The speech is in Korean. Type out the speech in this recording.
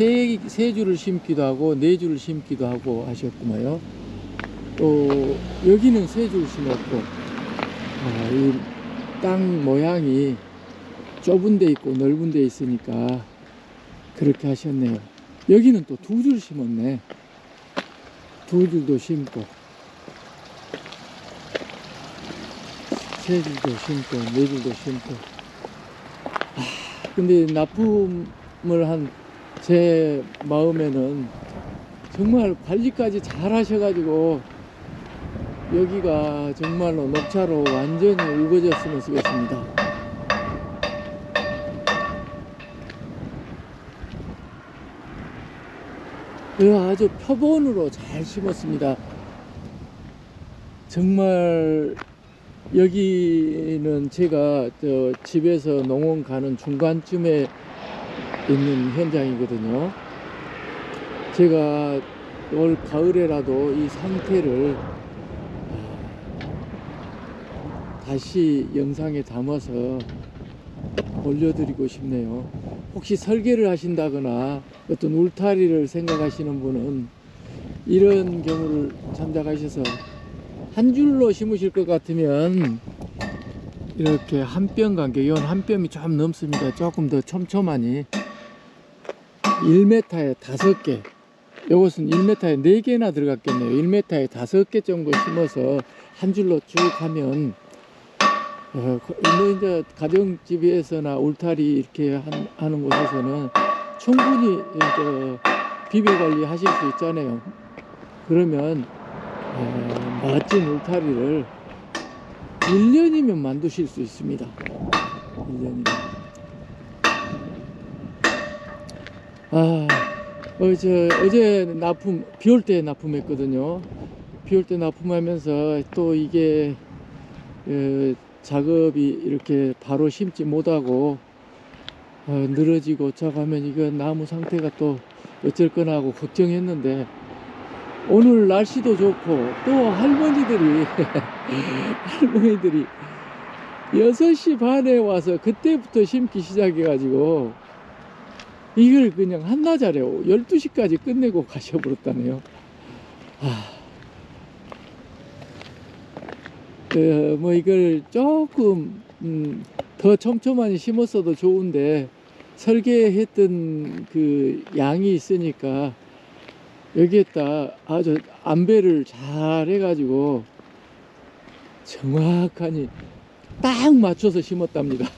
세, 세 줄을 심기도 하고 네 줄을 심기도 하고 하셨구만요. 또 여기는 세 줄 심었고 아, 이땅 모양이 좁은 데 있고 넓은 데 있으니까 그렇게 하셨네요. 여기는 또 두 줄 심었네. 두 줄도 심고 세 줄도 심고 네 줄도 심고 아, 근데 납품을 한 제 마음에는 정말 관리까지 잘 하셔가지고 여기가 정말로 녹차로 완전히 우거졌으면 쓰겠습니다. 그 아주 표본으로 잘 심었습니다. 정말 여기는 제가 저 집에서 농원 가는 중간쯤에 있는 현장이거든요. 제가 올 가을에라도 이 상태를 아, 다시 영상에 담아서 올려드리고 싶네요. 혹시 설계를 하신다거나 어떤 울타리를 생각하시는 분은 이런 경우를 참작하셔서 한 줄로 심으실 것 같으면 이렇게 한 뼘 간격, 이건 한 뼘이 좀 넘습니다. 조금 더 촘촘하니 1m에 다섯 개. 이것은 1m에 네 개나 들어갔겠네요. 1m에 다섯 개 정도 심어서 한 줄로 쭉 하면 어, 뭐 이제 가정집에서나 울타리 이렇게 한- 하는 곳에서는 충분히 이제 비벼 관리 하실 수 있잖아요. 그러면 어, 멋진 울타리를 1년이면 만드실 수 있습니다. 1년이면. 아, 어제, 어제 납품, 비 올 때 납품했거든요. 비 올 때 납품하면서 또 이게, 어, 작업이 이렇게 바로 심지 못하고, 어, 늘어지고 저가면 이거 나무 상태가 또 어쩔 거나 하고 걱정했는데, 오늘 날씨도 좋고, 또 할머니들이, 할머니들이 6시 반에 와서 그때부터 심기 시작해가지고, 이걸 그냥 한나절에 12시까지 끝내고 가셔버렸다네요. 아. 그, 뭐 이걸 조금, 음, 더 촘촘하게 심었어도 좋은데, 설계했던 그 양이 있으니까, 여기에다 아주 안배를 잘 해가지고, 정확하니 딱 맞춰서 심었답니다.